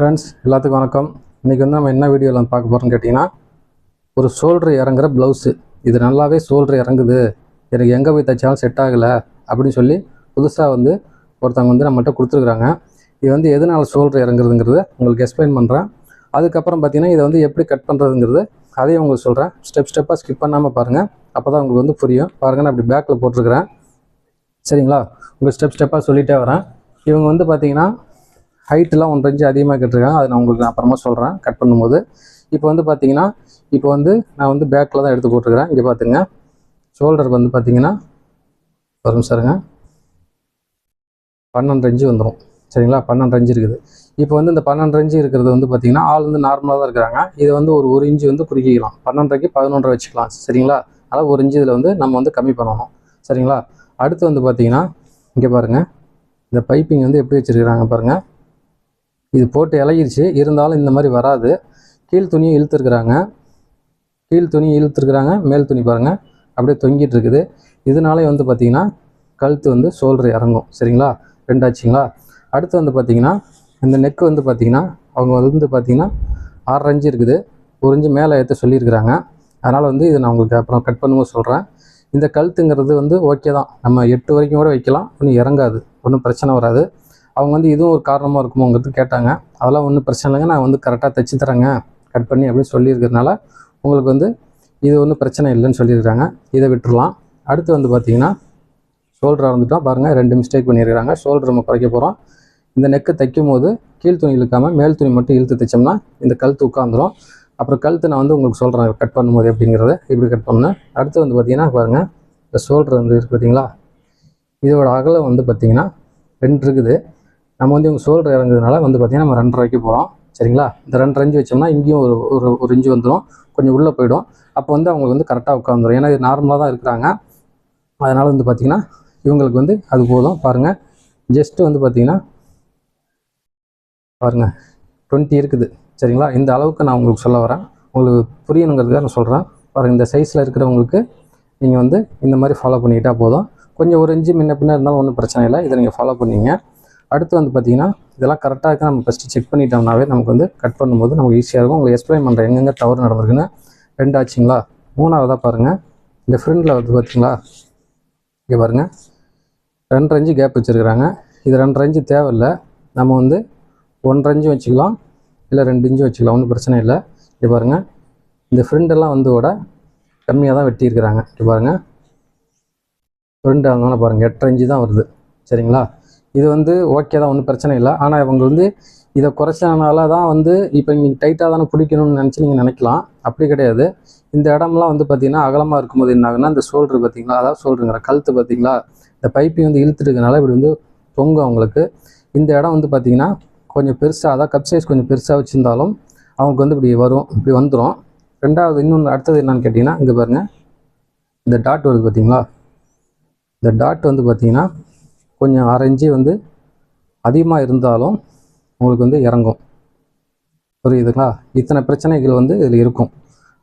Friends எல்லாத்துக்கும் வணக்கம். இன்றைக்கி வந்து நம்ம என்ன வீடியோவில் பார்க்க போகிறோம்னு கேட்டிங்கன்னா ஒரு ஷோல்டர் இறங்குற ப்ளவுஸு இது நல்லாவே ஷோல்டர் இறங்குது. எனக்கு எங்கே போய் தைச்சாலும் செட் ஆகலை அப்படின்னு சொல்லி புதுசாக வந்து ஒருத்தவங்க வந்து நம்மகிட்ட கொடுத்துருக்குறாங்க. இது வந்து எதனால் ஷோல்டர் இறங்குறதுங்கிறத உங்களுக்கு எக்ஸ்பிளைன் பண்ணுறேன் அதுக்கப்புறம் பார்த்தீங்கன்னா இதை வந்து எப்படி கட் பண்ணுறதுங்கிறது அதையும் உங்களுக்கு சொல்கிறேன் ஸ்டெப் ஸ்டெப்பாக ஸ்கிப் பண்ணாமல் பாருங்கள் அப்போ தான் உங்களுக்கு வந்து புரியும். பாருங்கள் நான் அப்படி பேக்கில் போட்டிருக்கிறேன். சரிங்களா? உங்களுக்கு ஸ்டெப் ஸ்டெப்பாக சொல்லிகிட்டே வரேன். இவங்க வந்து பார்த்தீங்கன்னா ஹைட்டெலாம் ஒன்றரை இன்ச்சு அதிகமாக கேட்டிருக்காங்க. அதை நான் உங்களுக்கு நான் அப்புறமா சொல்கிறேன் கட் பண்ணும்போது. இப்போ வந்து பார்த்தீங்கன்னா இப்போ வந்து நான் வந்து பேக்கில் தான் எடுத்து போட்டிருக்கிறேன். இங்கே பார்த்துங்க ஷோல்டருக்கு வந்து பார்த்தீங்கன்னா ஒரு நிமிஷம் பன்னெண்டு இன்ச்சு வந்துடும் சரிங்களா? பன்னெண்டு இன்ச்சு இருக்குது. இப்போ வந்து இந்த பன்னெண்டு இன்ச்சு இருக்கிறது வந்து பார்த்தீங்கன்னா ஆள் வந்து நார்மலாக தான் இருக்கிறாங்க. இதை வந்து ஒரு ஒரு இன்ச்சு வந்து குறுக்கிக்கலாம். பன்னெண்டரைக்கு பதினொன்றரை வச்சுக்கலாம். சரிங்களா? அதனால் ஒரு இன்ச்சு இதில் வந்து நம்ம வந்து கம்மி பண்ணணும். சரிங்களா? அடுத்து வந்து பார்த்தீங்கன்னா இங்கே பாருங்கள் இந்த பைப்பிங் வந்து எப்படி வச்சுருக்கிறாங்க பாருங்கள் இது போட்டு இலகிருச்சு. இருந்தாலும் இந்த மாதிரி வராது. கீழ் துணியை இழுத்துருக்குறாங்க. கீழ் துணி இழுத்துருக்குறாங்க. மேல் துணி பாருங்கள் அப்படியே தொங்கிட்டு இருக்குது. இதனாலே வந்து பார்த்திங்கன்னா கழுத்து வந்து ஷோல்டர் இறங்கும். சரிங்களா? ரெண்டாச்சுங்களா? அடுத்து வந்து பார்த்திங்கன்னா இந்த நெக்கு வந்து பார்த்திங்கன்னா அவங்க வந்து பார்த்திங்கன்னா ஆறரை இருக்குது. ஒரு இஞ்சு மேலே ஏற்ற சொல்லியிருக்கிறாங்க. அதனால் வந்து இதை நான் உங்களுக்கு அப்புறம் கட் பண்ணும்போது சொல்கிறேன் இந்த கழுத்துங்கிறது வந்து ஓகே தான். நம்ம எட்டு வரைக்கும் கூட வைக்கலாம். ஒன்றும் இறங்காது. ஒன்றும் பிரச்சனை வராது. அவங்க வந்து இதுவும் ஒரு காரணமாக இருக்குமோங்கிறது கேட்டாங்க. அதெல்லாம் ஒன்றும் பிரச்சனை இல்லைங்க. நான் வந்து கரெக்டாக தைச்சி தரேங்க. கட் பண்ணி அப்படின்னு சொல்லியிருக்கிறதுனால உங்களுக்கு வந்து இது ஒன்றும் பிரச்சனை இல்லைன்னு சொல்லியிருக்காங்க இதை விட்டுறலாம். அடுத்து வந்து பார்த்தீங்கன்னா ஷோல்டர் வந்துட்டோம் பாருங்கள் ரெண்டு மிஸ்டேக் பண்ணியிருக்கிறாங்க. ஷோல்டர் நம்ம குறைக்க போகிறோம் இந்த நெக்கு தைக்கும் போது கீழ் துணி இழுக்காமல் மேல் துணி மட்டும் இழுத்து தைச்சோம்னா இந்த கழுத்து உட்காந்துரும் அப்புறம் கழுத்து நான் வந்து உங்களுக்கு சொல்கிறேன் கட் பண்ணும்போது அப்படிங்கிறத இப்படி கட் பண்ணேன். அடுத்து வந்து பார்த்தீங்கன்னா பாருங்கள் இந்த ஷோல்டர் வந்து இருக்குது பார்த்தீங்களா? இதோட அகலம் வந்து பார்த்திங்கன்னா ரெண்டு இருக்குது. நம்ம வந்து இவங்க ஷோல்டர் இறங்குறதுனால வந்து பார்த்தீங்கன்னா நம்ம ரெண்டரை ரூபாய்க்கு போகிறோம் சரிங்களா? இந்த ரெண்டு ரெஞ்சு வச்சோம்னா இங்கேயும் ஒரு ஒரு ஒரு இஞ்சு வந்துடும் கொஞ்சம் உள்ளே போயிடும். அப்போ வந்து அவங்களுக்கு வந்து கரெக்டாக உட்காந்துரும் ஏன்னா இது நார்மலாக தான் இருக்கிறாங்க. அதனால் வந்து பார்த்திங்கன்னா இவங்களுக்கு வந்து அது போதும். பாருங்கள் ஜஸ்ட்டு வந்து பார்த்திங்கன்னா பாருங்கள் டுவெண்ட்டி இருக்குது. சரிங்களா? இந்த அளவுக்கு நான் உங்களுக்கு சொல்ல வரேன். உங்களுக்கு புரியணுங்கிறதுக்காக நான் சொல்கிறேன் பாருங்கள் இந்த சைஸில் இருக்கிறவங்களுக்கு நீங்கள் வந்து இந்த மாதிரி ஃபாலோ பண்ணிக்கிட்டால் போதும். கொஞ்சம் ஒரு இன்ச்சு முன்ன பின்ன இருந்தாலும் ஒன்றும் பிரச்சனை இல்லை. இதை நீங்கள் ஃபாலோ பண்ணிங்க. அடுத்து வந்து பார்த்தீங்கன்னா இதெல்லாம் கரெக்டாக இருக்கா நம்ம ஃபஸ்ட்டு செக் பண்ணிட்டோம்னாவே நமக்கு வந்து கட் பண்ணும்போது நமக்கு ஈஸியாக இருக்கும். உங்களுக்கு எக்ஸ்பிளைன் பண்ணுறேன் எங்கெங்கே தவறு நடந்திருக்குன்னு ரெண்டு ஆச்சுங்களா? மூணாவதாக பாருங்கள் இந்த ஃப்ரண்டில் வந்து பார்த்தீங்களா? இங்கே பாருங்கள் ரெண்டரை இன்ச்சு கேப் வச்சுருக்குறாங்க. இது ரெண்டரை இன்ச்சு தேவையில்லை. நம்ம வந்து ஒன்றரை இன்ச்சு வச்சுக்கலாம். இல்லை ரெண்டு இன்ச்சு வச்சுக்கலாம். ஒன்றும் பிரச்சனை இல்லை. இங்கே பாருங்கள் இந்த ஃப்ரெண்டெல்லாம் வந்து விட கம்மியாக தான் வெட்டியிருக்கிறாங்க. இங்கே பாருங்கள் ஃப்ரெண்டு அதனால் பாருங்கள் எட்டரை இன்ச்சு தான் வருது. சரிங்களா? இது வந்து ஓகே தான் ஒன்றும் பிரச்சனை இல்லை. ஆனால் இவங்க வந்து இதை குறைச்சனால தான் வந்து இப்போ நீங்கள் டைட்டாக தானே பிடிக்கணும்னு நினச்சி நீங்கள் நினைக்கலாம். அப்படி கிடையாது. இந்த இடம்லாம் வந்து பார்த்தீங்கன்னா அகலமாக இருக்கும்போது என்ன ஆகுன்னா இந்த ஷோல்டர் பார்த்தீங்களா அதாவது ஷோல்டருங்கிற கழுத்து பார்த்தீங்களா இந்த பைப்பையும் வந்து இழுத்துருக்கனால இப்படி வந்து தொங்கும் அவங்களுக்கு. இந்த இடம் வந்து பார்த்தீங்கன்னா கொஞ்சம் பெருசாக அதாவது கப் சைஸ் கொஞ்சம் பெருசாக வச்சுருந்தாலும் அவங்களுக்கு வந்து இப்படி வரும் இப்படி வந்துடும் ரெண்டாவது இன்னொன்று அடுத்தது என்னன்னு கேட்டிங்கன்னா இங்கே பாருங்கள் இந்த டாட் வருது பார்த்தீங்களா இந்த டாட் வந்து பார்த்தீங்கன்னா கொஞ்சம் அரைஞ்சி வந்து அதிகமாக இருந்தாலும் உங்களுக்கு வந்து இறங்கும். புரியுதுங்களா? இத்தனை பிரச்சனைகள் வந்து இதில் இருக்கும்.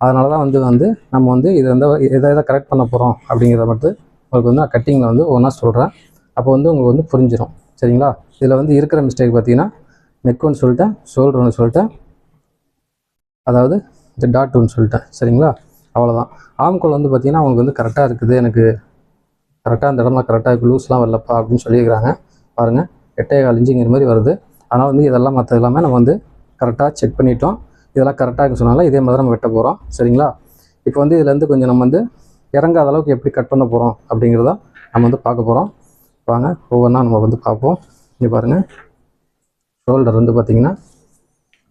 அதனால தான் வந்து வந்து நம்ம வந்து இதை வந்து எதை எதை கரெக்ட் பண்ண போகிறோம் அப்படிங்கிறத மட்டும் உங்களுக்கு வந்து நான் கட்டிங்கில் வந்து ஒன்றா சொல்கிறேன் அப்போ வந்து உங்களுக்கு வந்து புரிஞ்சிடும் சரிங்களா? இதில் வந்து இருக்கிற மிஸ்டேக் பார்த்தீங்கன்னா நெக் ஒன்று சொல்லிட்டேன் ஷோல்டர் ஒன்று சொல்லிட்டேன். அதாவது இந்த டாட் ஒன்று சொல்லிட்டேன். சரிங்களா? அவ்வளோதான் ஆம்கோல் வந்து பார்த்தீங்கன்னா அவங்களுக்கு வந்து கரெக்டாக இருக்குது. எனக்கு கரெக்டாக அந்த இடம்லாம் கரெக்டாக லூஸ்லாம் வரலப்பா அப்படின்னு சொல்லியிருக்கிறாங்க. பாருங்கள் எட்டே கால் இன்ச்சுங்கிற மாதிரி வருது. ஆனால் வந்து இதெல்லாம் மற்ற எல்லாமே நம்ம வந்து கரெக்டாக செக் பண்ணிட்டோம். இதெல்லாம் கரெக்டாக சொன்னாலும் இதே மாதிரி நம்ம வெட்ட போகிறோம் சரிங்களா? இப்போ வந்து இதுலேருந்து கொஞ்சம் நம்ம வந்து இறங்காத அளவுக்கு எப்படி கட் பண்ண போகிறோம் அப்படிங்கிறத நம்ம வந்து பார்க்க போகிறோம் வாங்க ஒவ்வொன்றா நம்ம வந்து பார்ப்போம். இங்கே பாருங்கள் ஷோல்டர் வந்து பார்த்தீங்கன்னா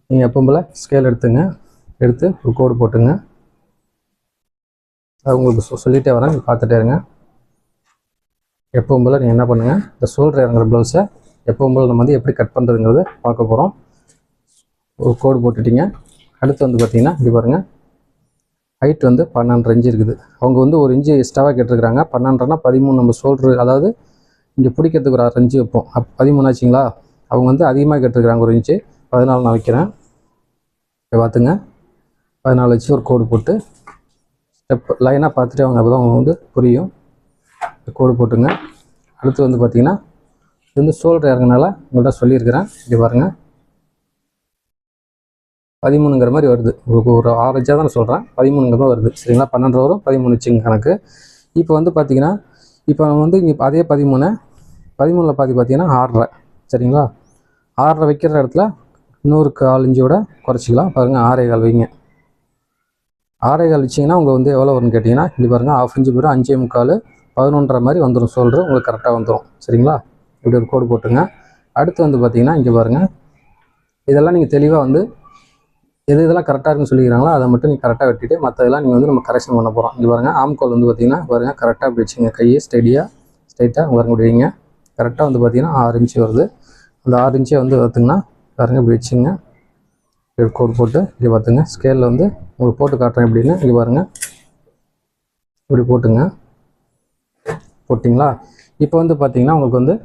நீங்கள் எப்பவும் போல் ஸ்கேல் எடுத்துங்க. எடுத்து ஒரு கோடு போட்டுங்க. அது உங்களுக்கு சொ- வரேன் பார்த்துட்டே இருங்க. எப்பவும் போல் நீங்கள் என்ன பண்ணுங்கள் இந்த ஷோல்டர் இறங்குற ப்ளவுஸை எப்பவும் போல் நம்ம வந்து எப்படி கட் பண்ணுறதுங்கிறது பார்க்க போகிறோம் ஒரு கோடு போட்டுட்டீங்க. அடுத்து வந்து பார்த்தீங்கன்னா இப்படி பாருங்கள் ஹைட் வந்து பன்னெண்டு இன்ச்சு இருக்குது. அவங்க வந்து ஒரு இன்ச்சு எக்ஸ்ட்ராவாக கேட்டிருக்கிறாங்க. பன்னெண்டுனா பதிமூணு நம்ம சோல்ட்ரு அதாவது இங்கே பிடிக்கிறதுக்கு ஒரு ஆறு இன்ச்சு வைப்போம். அப்போ பதிமூணு ஆச்சுங்களா? அவங்க வந்து அதிகமாக கேட்டிருக்கிறாங்க ஒரு இன்ச்சு பதினாலு நான் வைக்கிறேன். இப்போ பார்த்துங்க பதினாலு வச்சு ஒரு கோடு போட்டு ஸ்டெப் லைனாக பார்த்துட்டு அவங்க அப்போ தான் அவங்க வந்து புரியும். கோடு போட்டுங்க. அடுத்து வந்து பார்த்தீங்கன்னா இது வந்து ஷோல்டர் இறங்கினால உங்கள்கிட்ட சொல்லியிருக்கிறேன். இங்கே பாருங்கள் பதிமூணுங்கிற மாதிரி வருது. உங்களுக்கு ஒரு ஆவரேஜாக தான் நான் சொல்கிறேன் பதிமூணுங்கிற மாதிரி வருது. சரிங்களா? பன்னெண்டு வரும். பதிமூணு வச்சுங்க கணக்கு. இப்போ வந்து பார்த்தீங்கன்னா இப்போ நம்ம வந்து இங்கே அதே பதிமூணு பதிமூணில் பாதி பார்த்தீங்கன்னா ஆறரை. சரிங்களா? ஆறரை வைக்கிற இடத்துல இன்னொரு கால் இன்ச்சோட குறைச்சிக்கலாம். பாருங்கள் ஆறே கால் வைங்க. ஆறே கால் வச்சிங்கன்னா உங்களுக்கு வந்து எவ்வளோ வரும்னு கேட்டிங்கன்னா இப்படி பாருங்கள் ஆஃப் இன்ச்சு போய்டும் அஞ்சே முக்கால் பதினொன்றரை மாதிரி வந்துடும் சொல்கிற உங்களுக்கு கரெக்டாக வந்துடும் சரிங்களா? இப்படி ஒரு கோடு போட்டுங்க அடுத்து வந்து பார்த்தீங்கன்னா இங்கே பாருங்கள் இதெல்லாம் நீங்கள் தெளிவாக வந்து எது இதெல்லாம் கரெக்டாக இருக்குன்னு சொல்லிக்கிறாங்களோ அதை மட்டும் நீங்கள் கரெக்டாக வெட்டிட்டு மற்றதெல்லாம் நீங்கள் வந்து நம்ம கரெக்ஷன் பண்ண போகிறோம் இங்கே பாருங்கள் ஆம்கோல் வந்து பார்த்தீங்கன்னா பாருங்கள் கரெக்டாக இப்படி வச்சுங்க கையை ஸ்டெடியாக ஸ்ட்ரைட்டாக வர இப்படி கரெக்டாக வந்து பார்த்திங்கன்னா ஆறு இன்ச்சு வருது. அந்த ஆறு இன்ச்சை வந்து பார்த்திங்கன்னா பாருங்கள் இப்படி வச்சுங்க இப்படி கோடு போட்டு இங்கே பார்த்துங்க. ஸ்கேலில் வந்து உங்களுக்கு போட்டு காட்டுறேன் எப்படின்னு. இங்கே பாருங்கள் இப்படி போட்டுங்க. போட்டிங்களா? இப்போ வந்து பார்த்தீங்கன்னா உங்களுக்கு வந்து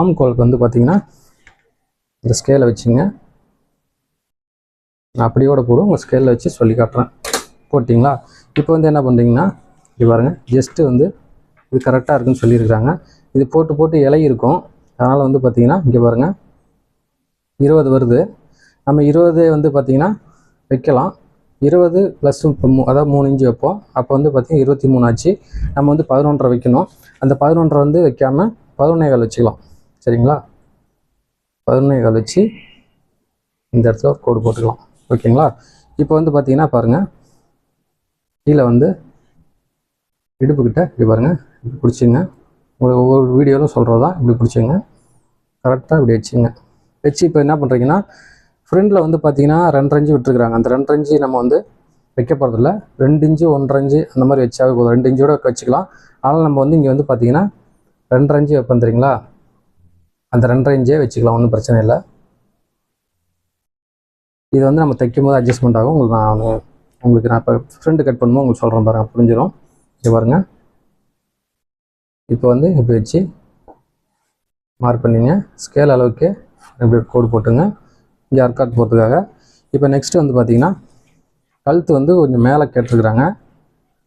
ஆம் கோலுக்கு வந்து பார்த்தீங்கன்னா இந்த ஸ்கேலை வச்சுங்க. நான் அப்படியோட கூட உங்கள் ஸ்கேலில் வச்சு சொல்லி காட்டுறேன். போட்டிங்களா? இப்போ வந்து என்ன பண்ணுறீங்கன்னா இது பாருங்க ஜஸ்ட்டு வந்து இது கரெக்டாக இருக்குன்னு சொல்லியிருக்கிறாங்க. இது போட்டு போட்டு இலை இருக்கும். அதனால் வந்து பார்த்திங்கன்னா இங்கே பாருங்கள் இருபது வருது. நம்ம இருபது வந்து பார்த்தீங்கன்னா வைக்கலாம். இருபது ப்ளஸ் அதாவது மூணு இன்ச்சு வைப்போம். அப்போ வந்து பார்த்திங்கன்னா இருபத்தி மூணு ஆச்சு. நம்ம வந்து பதினொன்றரை வைக்கணும். அந்த பதினொன்றரை வந்து வைக்காமல் பதினொன்னே கால் வச்சுக்கலாம். சரிங்களா? பதினொன்னே கால் வச்சு இந்த இடத்துல ஒரு கோடு போட்டுக்கலாம். ஓகேங்களா? இப்போ வந்து பார்த்தீங்கன்னா பாருங்கள் கீழே வந்து இடுப்புக்கிட்ட இப்படி பாருங்கள் இப்படி பிடிச்சிங்க. உங்களுக்கு ஒவ்வொரு வீடியோவிலும் சொல்கிறது தான் இப்படி பிடிச்சிங்க. கரெக்டாக இப்படி வச்சுங்க. வச்சு இப்போ என்ன பண்ணுறீங்கன்னா ஃப்ரண்டில் வந்து பார்த்தீங்கன்னா ரெண்டரை இன்ச்சு விட்டுருக்குறாங்க. அந்த ரெண்டு இன்ச்சு நம்ம வந்து வைக்க போகிறதில்ல ரெண்டு இன்ச்சு ஒன்றரை இன்ச்சு அந்த மாதிரி வச்சாவே போதும். ரெண்டு இன்ச்சோட வச்சுக்கலாம். ஆனால் நம்ம வந்து இங்கே வந்து பார்த்தீங்கன்னா ரெண்டரை இன்ச்சு வைப்போம் தெரியுங்களா? அந்த ரெண்டரை இன்ச்சே வச்சுக்கலாம். ஒன்றும் பிரச்சனை இல்லை. இது வந்து நம்ம தைக்கும் போது அட்ஜஸ்ட்மெண்ட் ஆகும். உங்களுக்கு நான் வந்து- உங்களுக்கு நான் இப்போ ஃப்ரெண்டு கட் பண்ணும்போது உங்களுக்கு சொல்கிறேன் பாருங்க. புரிஞ்சிடும் இது பாருங்கள் இப்போ வந்து இப்படி வச்சு மார்க் பண்ணிங்க. ஸ்கேல் அளவுக்கு இப்படி கோடு போட்டுங்க. இங்கே அர்க்காட் போகிறதுக்காக. இப்போ நெக்ஸ்ட்டு வந்து பார்த்தீங்கன்னா கழுத்து வந்து கொஞ்சம் மேலே கேட்டிருக்கிறாங்க.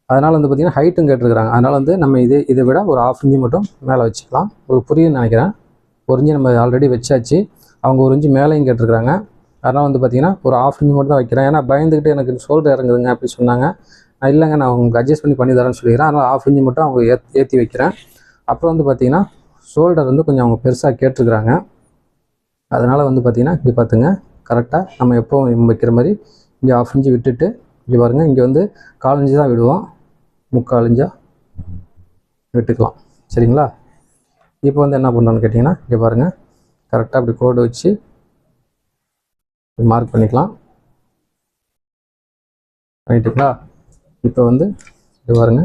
அதனால் வந்து பார்த்தீங்கன்னா ஹைட்டும் கேட்டிருக்கிறாங்க. அதனால் வந்து நம்ம இது இதை விட ஒரு ஆஃப் இன்ச்சு மட்டும் மேலே வச்சுக்கலாம். உங்களுக்கு புரியும்னு நினைக்கிறேன். ஒரு இன்ச்சு நம்ம ஆல்ரெடி வச்சாச்சு. அவங்க ஒரு இன்ச்சு மேலேயும் கேட்டிருக்கிறாங்க. அதனால் வந்து பார்த்தீங்கன்னா ஒரு ஆஃப் இன்ச்சு மட்டும் தான் வைக்கிறேன். ஏன்னா பயந்துக்கிட்டு எனக்கு ஷோல்டர் இறங்குதுங்க அப்படி சொன்னாங்க. நான் இல்லைங்க நான் உங்களுக்கு அட்ஜஸ்ட் பண்ணி பண்ணி தரேன்னு சொல்லிக்கிறேன். அதனால் ஆஃப் இன்ச்சு மட்டும் அவங்க ஏத் ஏற்றி வைக்கிறேன். அப்புறம் வந்து பார்த்தீங்கன்னா ஷோல்டர் வந்து கொஞ்சம் அவங்க பெருசாக கேட்டிருக்கிறாங்க. அதனால் வந்து பார்த்திங்கன்னா இப்படி பார்த்துங்க கரெக்டாக நம்ம எப்போவும் வைக்கிற மாதிரி இங்கே ஆஃப் இன்ச்சு விட்டுட்டு இங்கே பாருங்கள் இங்கே வந்து கால் இஞ்சு தான் விடுவோம். முக்கால் இன்ச்சா விட்டுக்கலாம். சரிங்களா? இப்போ வந்து என்ன பண்ணுறோன்னு கேட்டிங்கன்னா இங்கே பாருங்கள் கரெக்டாக அப்படி கோடு வச்சு மார்க் பண்ணிக்கலாம். பண்ணிட்டுங்களா? இப்போ வந்து இது பாருங்க.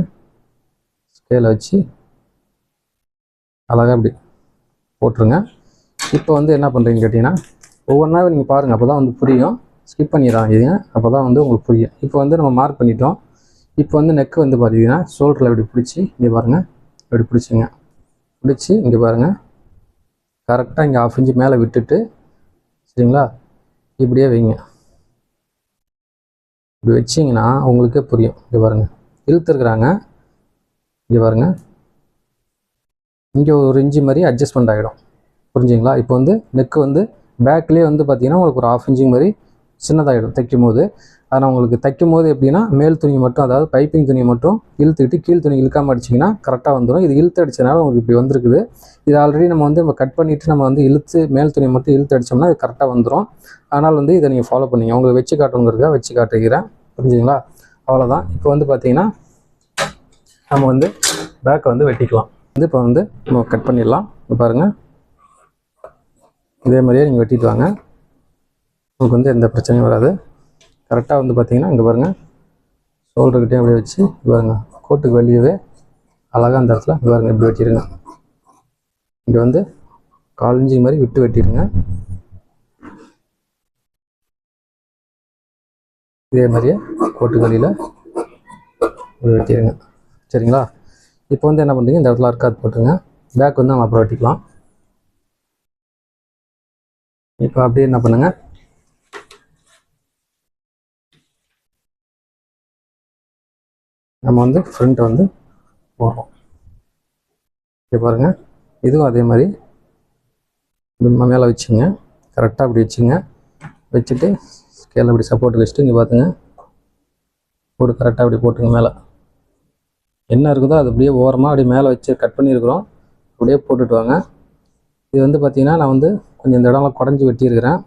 ஸ்கேலை வச்சு அழகாக இப்படி போட்டுருங்க. இப்போ வந்து என்ன பண்ணுறீங்கன்னு கேட்டிங்கன்னா ஒவ்வொன்றா நீங்கள் பாருங்கள் அப்போ தான் வந்து புரியும். ஸ்கிப் பண்ணிடுறாங்க அப்போ தான் வந்து உங்களுக்கு புரியும். இப்போ வந்து நம்ம மார்க் பண்ணிட்டோம். இப்போ வந்து நெக் வந்து பார்த்தீங்கன்னா ஷோல்டரில் இப்படி பிடிச்சி இங்கே பாருங்கள் இப்படி பிடிச்சிங்க. பிடிச்சி இங்கே பாருங்கள் கரெக்டாக இங்கே ஆஃப் இன்ச்சு மேலே விட்டுட்டு சரிங்களா? இப்படியே வைங்க. இப்படி வச்சிங்கன்னா உங்களுக்கே புரியும். இங்கே பாருங்க. இழுத்துருக்குறாங்க. இங்கே பாருங்க. இங்கே ஒரு இன்ச்சு மாதிரி அட்ஜஸ்ட்மெண்ட் ஆகிடும் புரிஞ்சுங்களா? இப்போ வந்து நெக்கு வந்து பேக்லேயே வந்து பார்த்தீங்கன்னா உங்களுக்கு ஒரு ஆஃப் இன்ச்சிங் மாதிரி சின்னதாகிடும் தைக்கும் போது ஆனால் உங்களுக்கு தைக்கும் போது எப்படின்னா மேல் துணி மட்டும் அதாவது பைப்பிங் துணி மட்டும் இழுத்துக்கிட்டு கீழ் துணி இழுக்காமல் அடிச்சிங்கன்னா கரெக்டாக வந்துடும் இது இழுத்து அடிச்சனால உங்களுக்கு இப்படி வந்திருக்குது. இது ஆல்ரெடி நம்ம வந்து நம்ம கட் பண்ணிவிட்டு நம்ம வந்து இழுத்து மேல் துணி மட்டும் இழுத்து அடிச்சோம்னா இது கரெக்டாக வந்துடும் ஆனால் வந்து இதை நீங்கள் ஃபாலோ பண்ணிங்க. உங்களுக்கு வச்சு காட்டுங்கிறதுக்காக வச்சு காட்டுகிறேன் புரிஞ்சுங்களா? அவ்வளோதான் இப்போ வந்து பார்த்தீங்கன்னா நம்ம வந்து பேக்கை வந்து வெட்டிக்கலாம். வந்து இப்போ வந்து நம்ம கட் பண்ணிடலாம். பாருங்கள் இதே மாதிரியே நீங்கள் வெட்டிட்டு வாங்க. உங்களுக்கு வந்து எந்த பிரச்சனையும் வராது. கரெக்டாக வந்து பார்த்தீங்கன்னா இங்கே பாருங்கள் ஷோல்டர்கிட்டே அப்படியே வச்சு இங்க பாருங்க. கோட்டுக்கு வெளியவே அழகாக அந்த இடத்துல பாருங்கள் இப்படி வெட்டிடுங்க இங்கே வந்து கால் மாதிரி விட்டு வெட்டிடுங்க இதே மாதிரியே கோட்டுக்கு வழியில் வெட்டிடுங்க சரிங்களா? இப்போ வந்து என்ன பண்ணுறீங்க இந்த இடத்துல அர்க்காத் போட்டுருங்க. பேக் வந்து நம்ம அப்புறம் வெட்டிக்கலாம். இப்போ அப்படியே என்ன பண்ணுங்க? நம்ம வந்து ஃப்ரண்ட் வந்து போடுறோம். இங்கே பாருங்க. இதுவும் அதே மாதிரி. நம்ம மேலே வச்சுங்க. கரெக்டாக அப்படி வச்சுங்க. வச்சுட்டு ஸ்கேல் அப்படி சப்போர்ட் வச்சுட்டு இங்கே பார்த்துங்க போட்டு கரெக்டாக அப்படி போட்டுங்க மேலே. என்ன இருக்குதோ அது அப்படியே ஓரமாக அப்படியே மேலே வச்சு கட் பண்ணியிருக்கிறோம். அப்படியே போட்டுட்டு வாங்க. இது வந்து பார்த்திங்கன்னா நான் வந்து கொஞ்சம் இந்த இடம்லாம் குடஞ்சி வெட்டியிருக்கிறேன்.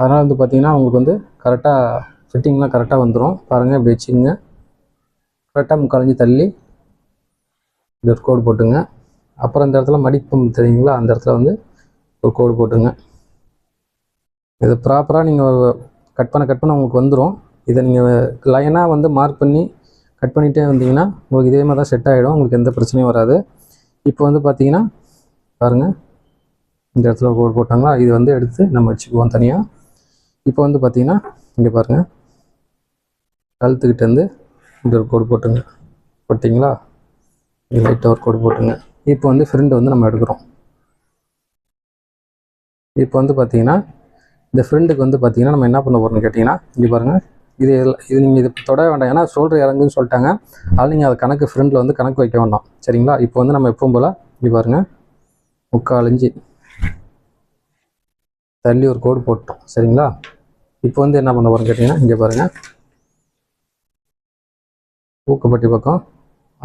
அதனால் வந்து பார்த்திங்கன்னா உங்களுக்கு வந்து கரெக்டாக ஃபிட்டிங்லாம் கரெக்டாக வந்துடும் பாருங்கள் இப்படி வச்சுங்க கரெக்டாக முக்காலஞ்சி தள்ளி இப்படி ஒரு கோடு போட்டுங்க. அப்புறம் இந்த இடத்துல மடிப்பு தெரியுங்களா? அந்த இடத்துல வந்து ஒரு கோடு போட்டுங்க இது ப்ராப்பராக நீங்கள் கட் பண்ண கட் பண்ண உங்களுக்கு வந்துடும் இதை நீங்கள் லைனாக வந்து மார்க் பண்ணி கட் பண்ணிகிட்டே வந்தீங்கன்னா உங்களுக்கு இதே மாதிரி தான் செட் ஆகிடும் உங்களுக்கு எந்த பிரச்சனையும் வராது. இப்போ வந்து பார்த்தீங்கன்னா பாருங்கள் இந்த இடத்துல ஒரு கோடு போட்டாங்களா? இது வந்து எடுத்து நம்ம வச்சுக்குவோம் தனியாக இப்போ வந்து பார்த்தீங்கன்னா இங்கே பாருங்கள் கழுத்துக்கிட்டேருந்து இப்படி ஒரு கோடு போட்டுங்க. போட்டிங்களா? இது லைட்டாக ஒரு கோடு போட்டுங்க. இப்போ வந்து ஃப்ரெண்டு வந்து நம்ம எடுக்கிறோம். இப்போ வந்து பார்த்தீங்கன்னா இந்த ஃப்ரெண்டுக்கு வந்து பார்த்தீங்கன்னா நம்ம என்ன பண்ண போகிறோம்னு கேட்டிங்கன்னா இங்கே பாருங்கள் இது எல்லாம் இது நீங்கள் இது தொட வேண்டாம். ஏன்னா ஷோல்டர் இறங்குன்னு சொல்லிட்டாங்க. அதனால் நீங்கள் அதை கணக்கு ஃப்ரெண்டில் வந்து கணக்கு வைக்க வேண்டாம். சரிங்களா? இப்போ வந்து நம்ம எப்பவும் போல் இங்கே பாருங்கள் முக்கால் இஞ்சி தள்ளி ஒரு கோடு போட்டோம். சரிங்களா? இப்போ வந்து என்ன பண்ண போகிறோம் கேட்டிங்கன்னா இங்கே பாருங்கள் ஊக்கப்பட்டி பக்கம்.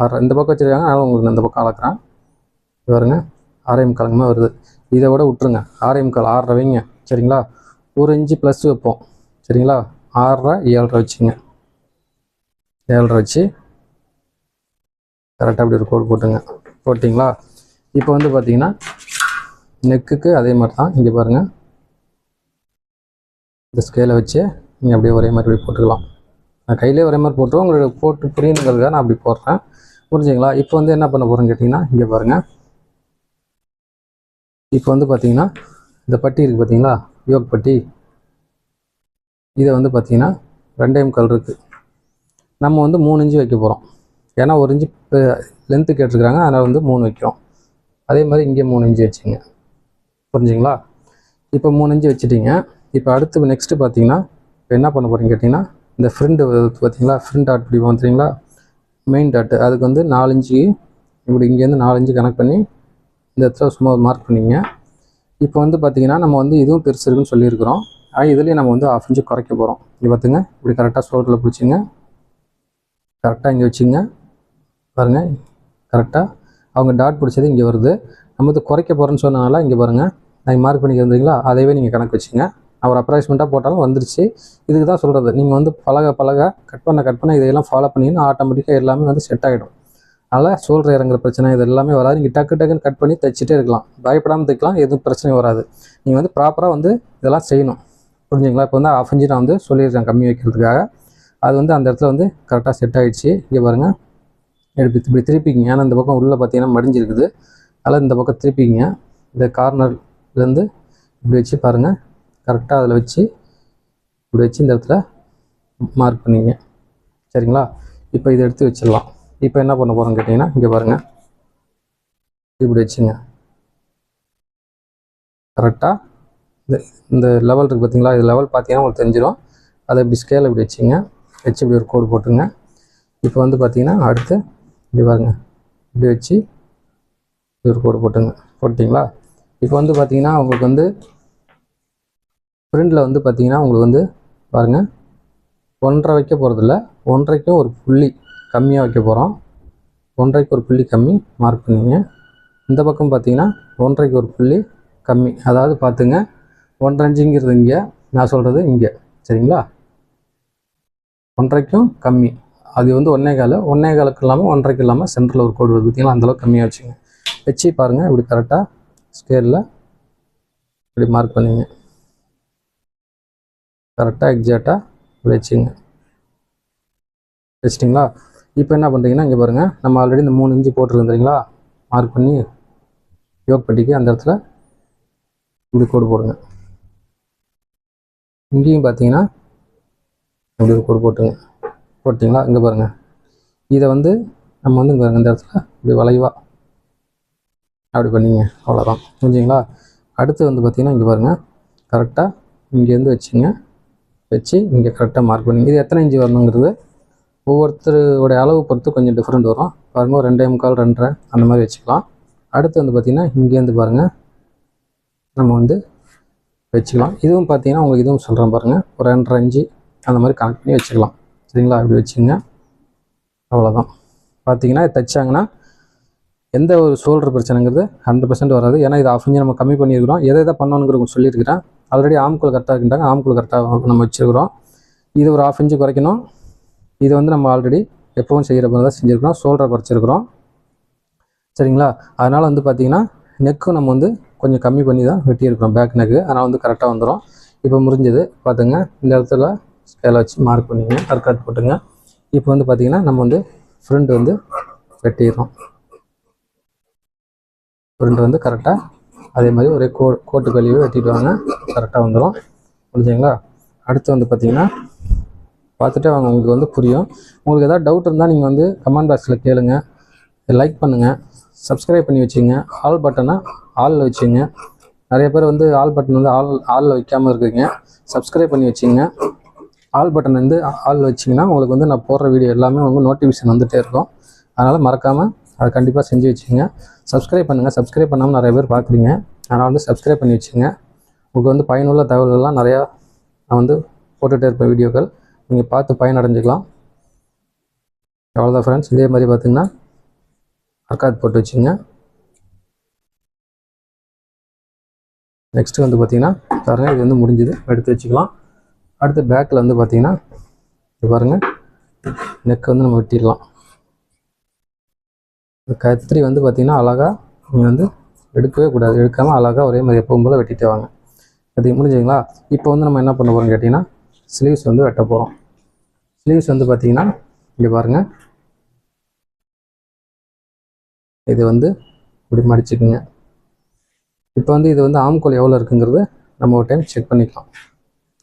அரை இந்த பக்கம் வச்சுருக்காங்க. அதனால் உங்களுக்கு இந்த பக்கம் அளக்குறேன். பாருங்க. ஆறே முக்காலுங்கமாக வருது. இதை விட விட்டுருங்க. ஆறே கால் ஆறரை வைங்க. சரிங்களா? ஒரு இன்ச்சு ப்ளஸ் வைப்போம். சரிங்களா? ஆறரை ஏழரை வச்சுங்க. ஏழரை வச்சு கரெக்டாக அப்படி ஒரு கோடு போட்டுங்க. போட்டிங்களா? இப்போ வந்து பார்த்தீங்கன்னா நெக்குக்கு அதே மாதிரி தான். இங்கே பாருங்கள் இந்த ஸ்கேலை வச்சு நீங்கள் அப்படியே ஒரே மாதிரி போட்டுக்கலாம். நான் கையிலே ஒரே மாதிரி போட்டுருவோம். உங்களுக்கு போட்டு புரியணுங்கிறதுக்காக நான் அப்படி போடுறேன். புரிஞ்சுங்களா? இப்போ வந்து என்ன பண்ண போகிறேன்னு கேட்டிங்கன்னா இங்கே பாருங்கள் இப்போ வந்து பார்த்தீங்கன்னா இந்த பட்டி இருக்குது பார்த்தீங்களா யோக் பட்டி. இதை வந்து பார்த்தீங்கன்னா ரெண்டையும் கல் இருக்குது நம்ம வந்து மூணு இன்ச்சு வைக்க போகிறோம் ஏன்னா ஒரு இன்ச்சு லென்த்து கேட்டிருக்கிறாங்க. அதனால் வந்து மூணு வைக்கிறோம். அதே மாதிரி இங்கே மூணு இன்ச்சு வச்சுங்க புரிஞ்சுங்களா? இப்போ மூணு இன்ச்சு வச்சுட்டிங்க. இப்போ அடுத்து நெக்ஸ்ட்டு பார்த்தீங்கன்னா இப்போ என்ன பண்ண போகிறீங்க கேட்டிங்கன்னா இந்த ஃப்ரெண்டு பார்த்தீங்களா? ஃப்ரெண்ட் டாட் பிடிப்போம் வந்துட்டீங்களா மெயின் டாட்டு அதுக்கு வந்து நாலஞ்சு இப்படி இங்கேருந்து நாலஞ்சு கனெக்ட் பண்ணி இந்த இடத்துல சும்மா மார்க் பண்ணிங்க இப்போ வந்து பார்த்திங்கன்னா நம்ம வந்து இதுவும் பெருசு இருக்குன்னு சொல்லியிருக்கிறோம். ஆனால் இதுலேயும் நம்ம வந்து ஆஃப் இன்ச்சு குறைக்க போகிறோம் இது பார்த்துங்க இப்படி கரெக்டாக ஷோல்டரில் பிடிச்சிங்க. கரெக்டாக இங்கே வச்சுங்க பாருங்கள் கரெக்டாக அவங்க டாட் பிடிச்சது இங்கே வருது. நம்ம வந்து குறைக்க போகிறோன்னு சொன்னனால இங்கே பாருங்கள் நான் மார்க் பண்ணிக்கிறீங்களா அதையவே நீங்கள் கணக்கு வச்சுங்க ஒரு அப்ராக்சிமேட்டாக போட்டாலும் வந்துருச்சு. இதுக்கு தான் சொல்கிறது நீங்கள் வந்து பழக பழக கட் பண்ண கட் பண்ண இதையெல்லாம் ஃபாலோ பண்ணிங்கன்னா ஆட்டோமேட்டிக்காக எல்லாமே வந்து செட் ஆகிடும் அதனால் ஷோல்டர் இறங்குற பிரச்சனை இது எல்லாமே வராது. நீங்கள் டக்கு டக்குன்னு கட் பண்ணி தைச்சிட்டே இருக்கலாம். பயப்படாமல் தைக்கலாம் எதுவும் பிரச்சனையும் வராது. நீங்கள் வந்து ப்ராப்பராக வந்து இதெல்லாம் செய்யணும். புரிஞ்சுங்களா? இப்போ வந்து ஆஃப் இன்ச்சு நான் வந்து சொல்லியிருக்கேன் கம்மி வைக்கிறதுக்காக. அது வந்து அந்த இடத்துல வந்து கரெக்டாக செட் ஆகிடுச்சு இங்கே பாருங்கள் இப்படி இப்படி திருப்பிக்கிங்க. ஏன்னா இந்த பக்கம் உள்ளே பார்த்தீங்கன்னா மடிஞ்சிருக்குது. அதில் இந்த பக்கம் திருப்பிக்கிங்க. இந்த கார்னர்லேருந்து இப்படி வச்சு பாருங்கள் கரெக்டாக அதில் வச்சு இப்படி வச்சு இந்த இடத்துல மார்க் பண்ணிங்க. சரிங்களா? இப்போ இதை எடுத்து வச்சிடலாம். இப்போ என்ன பண்ண போகிறோம் கேட்டிங்கன்னா இங்கே பாருங்கள் இப்படி வச்சுங்க. கரெக்டாக இந்த இந்த லெவல் இருக்குது பார்த்தீங்களா இது லெவல் பார்த்தீங்கன்னா உங்களுக்கு தெரிஞ்சிடும் அதை இப்படி ஸ்கேல் இப்படி வச்சுங்க. வச்சு இப்படி ஒரு கோடு போட்டுங்க. இப்போ வந்து பார்த்தீங்கன்னா அடுத்து இப்படி பாருங்க. இப்படி வச்சு இப்படி ஒரு கோடு போட்டுங்க. போட்டிங்களா இப்போ வந்து பார்த்தீங்கன்னா உங்களுக்கு வந்து ஃப்ரண்டில் வந்து பார்த்தீங்கன்னா உங்களுக்கு வந்து பாருங்கள் ஒன்றரை வைக்க போகிறதில்ல ஒன்றரைக்கும் ஒரு புள்ளி கம்மியாக வைக்க போகிறோம் ஒன்றரைக்கு ஒரு புள்ளி கம்மி மார்க் பண்ணிங்க. இந்த பக்கம் பார்த்தீங்கன்னா ஒன்றரைக்கு ஒரு புள்ளி கம்மி. அதாவது பார்த்துங்க ஒன்றரை இன்ச்சுங்கிறது இங்கே நான் சொல்கிறது இங்கே. சரிங்களா? ஒன்றரைக்கும் கம்மி. அது வந்து ஒன்றே கால. ஒன்றே காலுக்கு இல்லாமல் ஒன்றரைக்கு இல்லாமல் சென்டரில் ஒரு கோடு வருது பார்த்தீங்களா அந்தளவுக்கு கம்மியாக வச்சுங்க. வச்சு பாருங்கள் இப்படி கரெக்டாக ஸ்கேலில் இப்படி மார்க் பண்ணிங்க. கரெக்டாக எக்ஸாக்டாக இப்படி வச்சிட்டிங்களா? இப்போ என்ன பண்ணுறீங்கன்னா இங்கே பாருங்கள் நம்ம ஆல்ரெடி இந்த மூணு இன்ச்சு போட்டுருந்துறீங்களா மார்க் பண்ணி யோக் பட்டிக்கு அந்த இடத்துல இப்படி கோடு போடுங்க. இங்கேயும் பார்த்தீங்கன்னா இப்படி ஒரு கோடு போட்டுங்க போட்டிங்களா? இங்கே பாருங்கள் இதை வந்து நம்ம வந்து இங்கே இந்த இடத்துல இப்படி வளைவாக அப்படி பண்ணிங்க. அவ்வளோதான் புரிஞ்சுங்களா? அடுத்து வந்து பார்த்தீங்கன்னா இங்கே பாருங்கள் கரெக்டாக இங்கேருந்து வச்சுங்க. வச்சு இங்கே கரெக்டாக மார்க் பண்ணி இது எத்தனை இன்ச்சு வரணுங்கிறது ஒவ்வொருத்தருடைய அளவு பொறுத்து கொஞ்சம் டிஃப்ரெண்ட் வரும். பாருங்க ஒரு ரெண்டே முக்கால் ரெண்டரை அந்த மாதிரி வச்சுக்கலாம். அடுத்து வந்து பார்த்திங்கன்னா இங்கேருந்து பாருங்கள் நம்ம வந்து வச்சுக்கலாம். இதுவும் பார்த்தீங்கன்னா உங்களுக்கு இதுவும் சொல்கிறேன் பாருங்கள் ஒரு ரெண்டரை இன்ச்சு அந்த மாதிரி கனெக்ட் பண்ணி வச்சுக்கலாம். சரிங்களா? அப்படி வச்சுங்க அவ்வளோதான் பார்த்தீங்கன்னா இது தைச்சாங்கன்னா எந்த ஒரு சோல்டர் பிரச்சனைங்கிறது ஹண்ட்ரட் பர்சன்ட் வராது. ஏன்னா இது ஆஃப் இன்ச்சு நம்ம கம்மி பண்ணியிருக்கிறோம். எதை எதை பண்ணணுங்கிறது சொல்லியிருக்கிறேன். ஆல்ரெடி ஆம்குள் கரெக்டாக இருக்கின்றாங்க. ஆம்குள் கரெக்டாக நம்ம வச்சுருக்கிறோம். இது ஒரு ஆஃப் இன்ச்சு குறைக்கணும். இது வந்து நம்ம ஆல்ரெடி எப்பவும் செய்கிற மாதிரி தான் செஞ்சுருக்கிறோம். ஷோல்டரை குறைச்சிருக்கிறோம். சரிங்களா? அதனால் வந்து பார்த்திங்கன்னா நெக்கும் நம்ம வந்து கொஞ்சம் கம்மி பண்ணி தான் வெட்டியிருக்கிறோம். பேக் நெக்கு அதனால் வந்து கரெக்டாக வந்துடும் இப்போ முடிஞ்சது. பார்த்துங்க இந்த இடத்துல ஸ்கேலை வச்சு மார்க் பண்ணிங்க. கற்காட் போட்டுங்க. இப்போ வந்து பார்த்திங்கன்னா நம்ம வந்து ஃப்ரண்ட் வந்து வெட்டிடுறோம். ஃப்ரண்ட் வந்து கரெக்டாக அதே மாதிரி ஒரே கோ கோட்டு கழிவு வெட்டிட்டு வாங்க. கரெக்டாக வந்துடும் புரிஞ்சுங்களா அடுத்து வந்து பார்த்தீங்கன்னா பார்த்துட்டு அவங்க உங்களுக்கு வந்து புரியும். உங்களுக்கு எதாவது டவுட் இருந்தால் நீங்கள் வந்து கமெண்ட் பாக்ஸில் கேளுங்க. லைக் பண்ணுங்கள் சப்ஸ்கிரைப் பண்ணி வச்சுங்க. ஆல் பட்டனை ஆலில் வச்சுங்க. நிறைய பேர் வந்து ஆல் பட்டன் வந்து ஆல் ஆலில் வைக்காமல் இருக்குங்க சப்ஸ்கிரைப் பண்ணி வச்சுங்க. ஆல் பட்டன் வந்து ஆல் வச்சிங்கன்னா உங்களுக்கு வந்து நான் போடுற வீடியோ எல்லாமே உங்களுக்கு நோட்டிஃபிகேஷன் வந்துகிட்டே இருக்கும். அதனால் மறக்காமல் அதை கண்டிப்பாக செஞ்சு வச்சுங்க சப்ஸ்கிரைப் பண்ணுங்கள் சப்ஸ்கிரைப் பண்ணாமல் நிறைய பேர் பார்க்குறீங்க. அதனால் வந்து சப்ஸ்கிரைப் பண்ணி வச்சுங்க உங்களுக்கு வந்து பயனுள்ள தகவல்கள்லாம் நிறையா நான் வந்து போட்டுகிட்டே இருப்பேன் வீடியோக்கள். நீங்கள் பார்த்து பயனடைஞ்சுக்கலாம். அவ்வளோதான் ஃப்ரெண்ட்ஸ் இதே மாதிரி பார்த்தீங்கன்னா அர்க்காத் போட்டு வச்சுங்க நெக்ஸ்ட்டு வந்து பார்த்திங்கன்னா பாருங்கள் இது வந்து முடிஞ்சுது. எடுத்து வச்சுக்கலாம். அடுத்து பேக்கில் வந்து பார்த்திங்கன்னா இது பாருங்கள் நெக் வந்து நம்ம வெட்டிடலாம். கத்திரி வந்து பார்த்தீங்கன்னா அழகாக நீங்கள் வந்து எடுக்கவே கூடாது. எடுக்காமல் அழகாக ஒரே மாதிரி எப்பவும் போல் வெட்டிட்டு வாங்க. அது முடிஞ்சுங்களா இப்போ வந்து நம்ம என்ன பண்ண போகிறோம்னு கேட்டிங்கன்னா ஸ்லீவ்ஸ் வந்து வெட்ட போகிறோம் ஸ்லீவ்ஸ் வந்து பார்த்தீங்கன்னா இங்கே பாருங்கள் இது வந்து இப்படி மடிச்சுக்குங்க. இப்போ வந்து இது வந்து ஆம்கோல் எவ்வளோ இருக்குங்கிறது நம்ம ஒரு டைம் செக் பண்ணிக்கலாம்.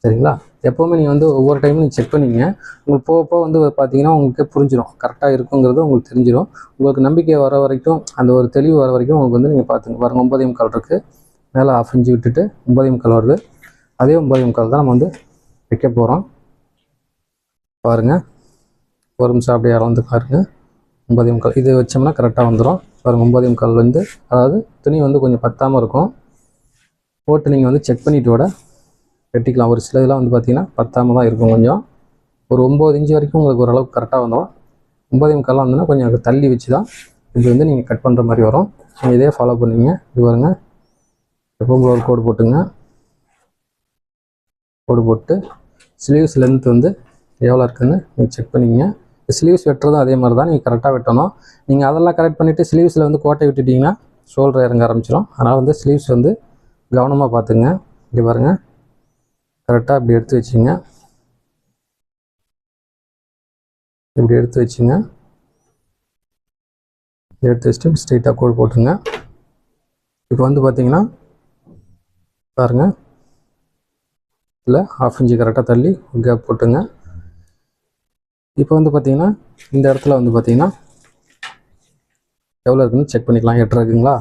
சரிங்களா? எப்போவுமே நீங்கள் வந்து ஒவ்வொரு டைமும் நீங்கள் செக் பண்ணிங்க உங்களுக்கு போக போக வந்து பார்த்தீங்கன்னா உங்களுக்கு புரிஞ்சிடும் கரெக்டாக இருக்குங்கிறது உங்களுக்கு தெரிஞ்சிடும் உங்களுக்கு நம்பிக்கை வர வரைக்கும் அந்த ஒரு தெளிவு வர வரைக்கும் உங்களுக்கு வந்து நீங்கள் பார்த்துங்க பாருங்கள் ஒன்பதே முக்கால் இருக்குது மேலே ஆஃப் இன்ச்சு விட்டுட்டு ஒன்பதே முக்கால் வருது. அதே ஒன்பதே முக்கால் தான் நம்ம வந்து வைக்க போகிறோம் பாருங்கள் ஒரு நிமிஷம் அப்படியே அளந்து பாருங்கள் ஒன்பதே முக்கால் இது வச்சோம்னா கரெக்டாக வந்துடும் பாருங்கள் ஒன்பதே முக்கால் வந்து அதாவது துணி வந்து கொஞ்சம் பத்தாமல் இருக்கும். போட்டு நீங்கள் வந்து செக் பண்ணிட்டு விட வெட்டிக்கலாம் ஒரு சில இதெல்லாம் வந்து பார்த்தீங்கன்னா பத்தாமல் தான் இருக்கும் கொஞ்சம். ஒரு ஒம்பது இன்ச்சு வரைக்கும் உங்களுக்கு ஓரளவுக்கு கரெக்டாக வந்துடும். ஒம்பதே முக்கால்லாம் வந்துன்னா கொஞ்சம் தள்ளி வச்சு தான் இது வந்து நீங்கள் கட் பண்ணுற மாதிரி வரும். நீங்கள் இதே ஃபாலோ பண்ணுவீங்க. இது வருங்க எப்பவும் ஒரு கோடு போட்டுங்க. கோடு போட்டு ஸ்லீவ்ஸ் லென்த் வந்து எவ்வளோ இருக்குதுன்னு நீங்கள் செக் பண்ணிங்க ஸ்லீவ்ஸ் வெட்டுறதும் அதே மாதிரி தான் நீங்கள் கரெக்டாக வெட்டணும். நீங்கள் அதெல்லாம் கரெக்ட் பண்ணிவிட்டு ஸ்லீவ்ஸில் வந்து கோட்டை விட்டுட்டிங்கன்னா ஷோல்டர் இறங்க ஆரம்பிச்சிடும் அதனால் வந்து ஸ்லீவ்ஸ் வந்து கவனமாக பார்த்துங்க இங்கே பாருங்கள் கரெக்டாக இப்படி எடுத்து வச்சுங்க. இப்படி எடுத்து வச்சுங்க. எடுத்து வச்சுட்டு ஸ்ட்ரெயிட்டாக கோடு போட்டுருங்க. இப்போ வந்து பார்த்தீங்கன்னா பாருங்கள் இல்லை ஹாஃப் இன்ச்சு கரெக்டாக தள்ளி கேப் போட்டுங்க இப்போ வந்து பார்த்தீங்கன்னா இந்த இடத்துல வந்து பார்த்தீங்கன்னா எவ்வளோ இருக்குன்னு செக் பண்ணிக்கலாம். எட்டரை இருக்குங்களா?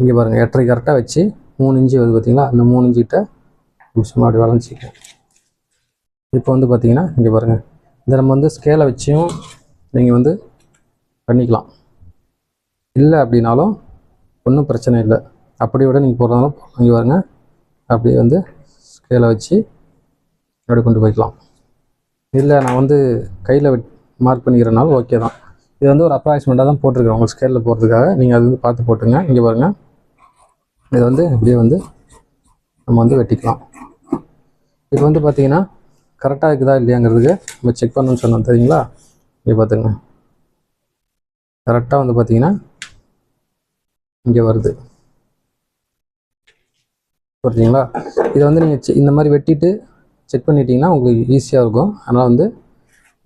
இங்கே பாருங்கள் எட்டரை கரெக்டாக வச்சு மூணு இன்ச்சு வருது பார்த்தீங்களா அந்த மூணு இன்ச்சுக்கிட்ட சும்மா அப்படி வளைஞ்சிக்க இப்போ வந்து பார்த்தீங்கன்னா இங்கே பாருங்கள் இதை நம்ம வந்து ஸ்கேலை வச்சும் நீங்கள் வந்து பண்ணிக்கலாம். இல்லை அப்படின்னாலும் ஒன்றும் பிரச்சனை இல்லை. அப்படி விட நீங்கள் போகிறதாலும் இங்கே பாருங்கள் அப்படியே வந்து ஸ்கேலை வச்சு அப்படி கொண்டு போய்க்கலாம். இல்லை நான் வந்து கையில் மார்க் பண்ணிக்கிறனால ஓகே தான். இது வந்து ஒரு அப்ராக்சிமேட்டாக தான் போட்டிருக்கேன் உங்களுக்கு ஸ்கேலில் போகிறதுக்காக நீங்கள் அது வந்து பார்த்து போட்டுங்க. இங்கே பாருங்கள் இதை வந்து இப்படியே வந்து நம்ம வந்து வெட்டிக்கலாம். இப்போ வந்து பார்த்தீங்கன்னா கரெக்டாக இருக்குதா இல்லையாங்கிறதுக்கு நம்ம செக் பண்ணணும்னு சொன்னோம் தெரியுங்களா? இங்கே பார்த்துங்க கரெக்டாக வந்து பார்த்தீங்கன்னா இங்கே வருது. புரிஞ்சுங்களா? இதை வந்து நீங்கள் இந்த மாதிரி வெட்டிட்டு செக் பண்ணிட்டீங்கன்னா உங்களுக்கு ஈஸியாக இருக்கும். அதனால் வந்து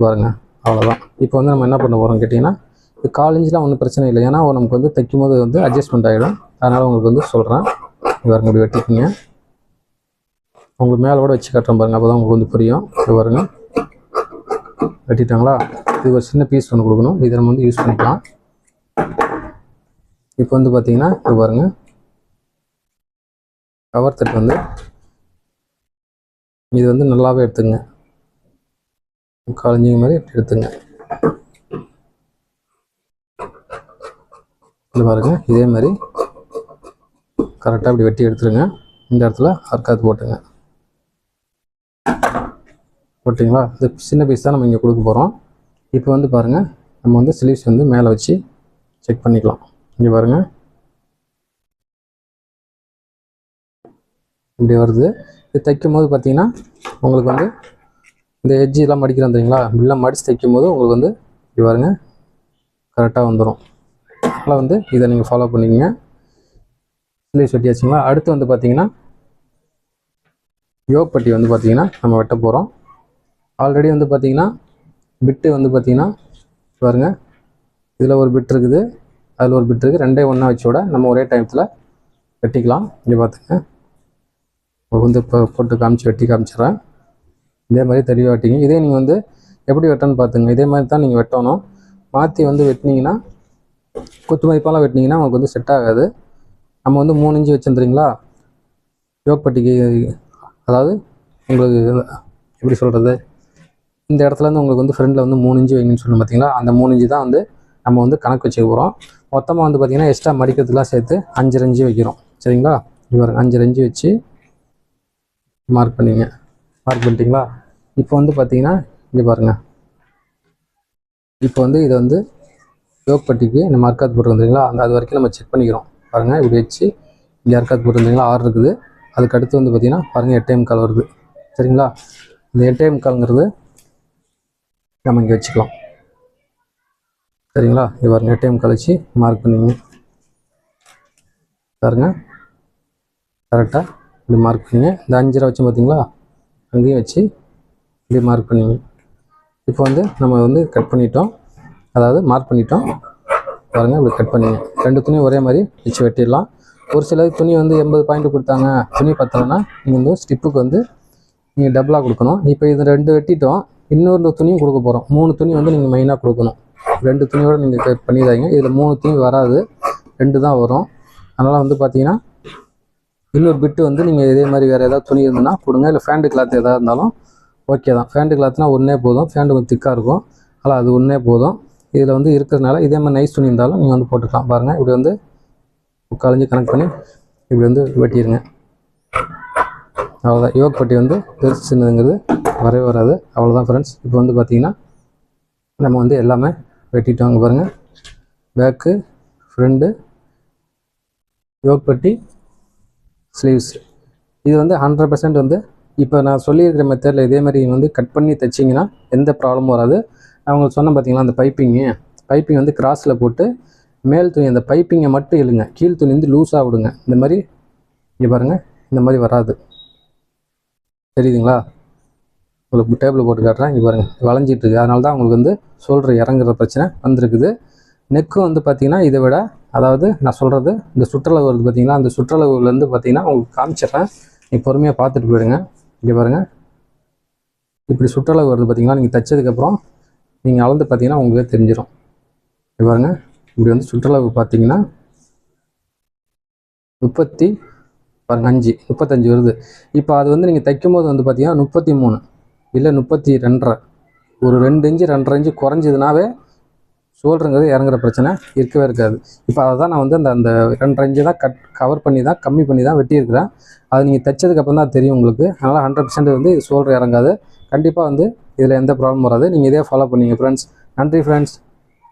பாருங்க அவ்வளோதான் இப்போ வந்து நம்ம என்ன பண்ண போகிறோம் கேட்டிங்கன்னா இது காலேஜில் ஒன்றும் பிரச்சனை இல்லை. ஏன்னா நமக்கு வந்து தைக்கும் போது வந்து அட்ஜஸ்ட்மெண்ட் ஆகிடும் அதனால் உங்களுக்கு வந்து சொல்கிறேன் இவர் இப்படி வெட்டிக்கிங்க. உங்களுக்கு மேலே கூட வச்சு கட்டுறேன் பாருங்கள் அப்போ தான் உங்களுக்கு வந்து புரியும். இது பாருங்க. வெட்டிட்டாங்களா இது ஒரு சின்ன பீஸ் ஒன்று கொடுக்கணும். இதை நம்ம வந்து யூஸ் பண்ணிக்கலாம். இப்போ வந்து பார்த்தீங்கன்னா இது பாருங்க. கவர் தட்டு வந்து இது வந்து நல்லாவே எடுத்துங்க. காலஞ்சிங்க மாதிரி இப்படி எடுத்துங்க. இது பாருங்க. இதே மாதிரி கரெக்டாக இப்படி வெட்டி எடுத்துருங்க. இந்த இடத்துல அர்க்காத்து போட்டுங்க. ஓகேங்களா? இது சின்ன பீஸ் தான் நம்ம இங்கே கொடுக்க போகிறோம் இப்போ வந்து பாருங்கள் நம்ம வந்து ஸ்லீவ்ஸ் வந்து மேலே வச்சு செக் பண்ணிக்கலாம். இங்கே பாருங்கள் இப்படி வருது. இது தைக்கும் போது பார்த்தீங்கன்னா உங்களுக்கு வந்து இந்த எட்ஜி எல்லாம் மடிக்கிறோம் தெரியுங்களா? இப்படிலாம் மடித்து தைக்கும் போது உங்களுக்கு வந்து இப்படி பாருங்கள் கரெக்டாக வந்துடும் அதனால் வந்து இதை நீங்கள் ஃபாலோ பண்ணிக்கங்க. ஸ்லீவ்ஸ் வெட்டியாச்சுங்களா? அடுத்து வந்து பார்த்தீங்கன்னா யோகப்பட்டி வந்து பார்த்திங்கன்னா நம்ம வெட்ட போகிறோம் ஆல்ரெடி வந்து பார்த்தீங்கன்னா பிட்டு வந்து பார்த்திங்கன்னா பாருங்கள் இதில் ஒரு பிட் இருக்குது. அதில் ஒரு பிட் இருக்குது ரெண்டே ஒன்றா வச்சு விட நம்ம ஒரே டைமத்தில் வெட்டிக்கலாம். இங்கே பார்த்துங்க வந்து இப்போ போட்டு காமிச்சு வெட்டி காமிச்சிடுறேன். இதே மாதிரி தெளிவாக வெட்டிங்க. இதே நீங்கள் வந்து எப்படி வெட்டன்னு பார்த்துங்க இதே மாதிரி தான் நீங்கள் வெட்டணும். மாற்றி வந்து வெட்டினீங்கன்னா குத்து மதிப்பாலாம் வெட்டினீங்கன்னா உங்களுக்கு வந்து செட் ஆகாது. நம்ம வந்து மூணு இன்ச்சு வச்சுருந்துறீங்களா யோக்பட்டிக்கு அதாவது உங்களுக்கு எப்படி சொல்கிறது இந்த இடத்துலேருந்து உங்களுக்கு வந்து ஃப்ரெண்டில் வந்து மூணு இன்ச்சு வைங்கன்னு சொல்லணும் பார்த்தீங்களா அந்த மூணு இன்ச்சு தான் வந்து நம்ம வந்து கணக்கு வச்சுக்க போகிறோம் மொத்தமாக வந்து பார்த்திங்கன்னா எக்ஸ்ட்ரா மடிக்கிறதுலாம் சேர்த்து அஞ்சு ரெஞ்சு வைக்கிறோம். சரிங்களா? இவர் அஞ்சு ரெஞ்சு வச்சு மார்க் பண்ணிங்க. மார்க் பண்ணிட்டீங்களா? இப்போ வந்து பார்த்தீங்கன்னா இங்கே பாருங்கள் இப்போ வந்து இதை வந்து யோகப்பட்டிக்கு இந்த மார்க்காத் போட்டு அந்த அது வரைக்கும் நம்ம செக் பண்ணிக்கிறோம். பாருங்கள் இப்படி வச்சு இங்கே யாருக்காத் போட்டு வந்தீங்களா ஆறு இருக்குது. அதுக்கு அடுத்து வந்து பார்த்தீங்கன்னா பாருங்கள் எட்டே கால் வருது. சரிங்களா? இந்த எட்டே முக்கால்ங்கிறது நம்ம இங்கே வச்சுக்கலாம். சரிங்களா? இது பாருங்கள் எட்டே கால் வச்சு மார்க் பண்ணிங்க. பாருங்கள் கரெக்டாக இப்படி மார்க் பண்ணிங்க. இந்த அஞ்சரை வச்சு பார்த்தீங்களா? அங்கேயும் வச்சு இப்படி மார்க் பண்ணிங்க. இப்போ வந்து நம்ம வந்து கட் பண்ணிட்டோம். அதாவது மார்க் பண்ணிட்டோம். பாருங்கள் இப்படி கட் பண்ணிங்க. ரெண்டு துணியும் ஒரே மாதிரி வச்சு வெட்டிடலாம். ஒரு சில துணி வந்து எண்பது பாயிண்ட் கொடுத்தாங்க. துணி பத்தலைன்னா நீங்கள் வந்து ஸ்டிப்புக்கு வந்து நீங்கள் டபுளாக கொடுக்கணும். இப்போ இது ரெண்டு வெட்டிட்டோம். இன்னொரு துணியும் கொடுக்க போகிறோம் மூணு துணி வந்து நீங்கள் மெயினாக கொடுக்கணும். ரெண்டு துணியோட நீங்கள் கட் பண்ணிடாதீங்க. இதில் மூணு துணி வராது. ரெண்டு தான் வரும். அதனால் வந்து பார்த்தீங்கன்னா இன்னொரு பிட்டு வந்து நீங்கள் இதே மாதிரி வேறு ஏதாவது துணி இருந்ததுன்னா கொடுங்க. இல்லை ஃபேண்டு கிளாத் எதாக இருந்தாலும் ஓகே தான். ஃபேண்டு கிளாத்னா ஒன்றே போதும். ஃபேண்டு கொஞ்சம் திக்காக இருக்கும். அதனால் அது ஒன்றே போதும். இதில் வந்து இருக்கிறதுனால இதே மாதிரி நைஸ் துணி இருந்தாலும் நீங்கள் வந்து போட்டுக்கலாம். பாருங்கள் இப்படி வந்து முக்காலஞ்சு கனெக்ட் பண்ணி இப்படி வந்து வெட்டிடுங்க அவ்வளோதான் யோக் பட்டி வந்து பெருசு சின்னதுங்கிறது வரவே வராது. அவ்வளோதான் ஃப்ரெண்ட்ஸ் இப்போ வந்து பார்த்திங்கன்னா நம்ம வந்து எல்லாமே வெட்டிட்டோம். வாங்க பாருங்கள் பேக்கு ஃப்ரெண்டு யோக் பட்டி ஸ்லீவ்ஸ் இது வந்து ஹண்ட்ரட் பர்சன்ட் வந்து இப்போ நான் சொல்லியிருக்கிற மெத்தடில் இதே மாதிரி வந்து கட் பண்ணி தைச்சிங்கன்னா எந்த ப்ராப்ளமும் வராது. அவங்க சொன்ன பார்த்தீங்களா அந்த பைப்பிங்கு பைப்பிங் வந்து கிராஸில் போட்டு மேல் துணி அந்த பைப்பிங்கை மட்டும் இழுங்க. கீழ் துணி வந்து லூஸாக விடுங்க. இந்த மாதிரி இங்கே பாருங்கள் இந்த மாதிரி வராது. தெரியுதுங்களா? உங்களுக்கு டேபிள் போட்டு காட்டுறேன். இங்கே பாருங்கள் வளைஞ்சிட்டு இருக்கு. அதனால தான் உங்களுக்கு வந்து சொல்கிற இறங்குற பிரச்சனை வந்திருக்குது. நெக்கும் வந்து பார்த்தீங்கன்னா இதை விட அதாவது நான் சொல்கிறது இந்த சுற்றளவு வருது பார்த்திங்கன்னா அந்த சுற்றளவுலேருந்து பார்த்தீங்கன்னா உங்களுக்கு காமிச்சிடுறேன். நீ பொறுமையாக பார்த்துட்டு போயிடுங்க. இங்கே பாருங்கள் இப்படி சுற்றளவு வருது பார்த்திங்கன்னா நீங்கள் தைச்சதுக்கப்புறம் நீங்கள் அளந்து பார்த்தீங்கன்னா உங்களுக்கு தெரிஞ்சிடும் இங்கே பாருங்கள் இப்படி வந்து சுற்றளவு பார்த்தீங்கன்னா முப்பத்தி பதினஞ்சு முப்பத்தஞ்சு வருது. இப்போ அது வந்து நீங்கள் தைக்கும் போது வந்து பார்த்தீங்கன்னா முப்பத்தி மூணு இல்லை முப்பத்தி ரெண்டரை. ஒரு ரெண்டு இன்ச்சு ரெண்டரை இன்ச்சு குறைஞ்சதுனாவே ஷோல்டருங்கிறது இறங்குற பிரச்சனை இருக்கவே இருக்காது. இப்போ அதை தான் நான் வந்து அந்த அந்த ரெண்டரை இன்ச்சு தான் கட் கவர் பண்ணி தான் கம்மி பண்ணி தான் வெட்டியிருக்கிறேன். அது நீங்கள் தைச்சதுக்கப்புறம் தான் தெரியும் உங்களுக்கு. அதனால் ஹண்ட்ரட் பர்சன்ட் வந்து ஷோல்டர் இறங்காது. கண்டிப்பாக வந்து இதில் எந்த ப்ராப்ளம் வராது. நீங்கள் இதே ஃபாலோ பண்ணிங்க ஃப்ரெண்ட்ஸ் நன்றி ஃப்ரெண்ட்ஸ்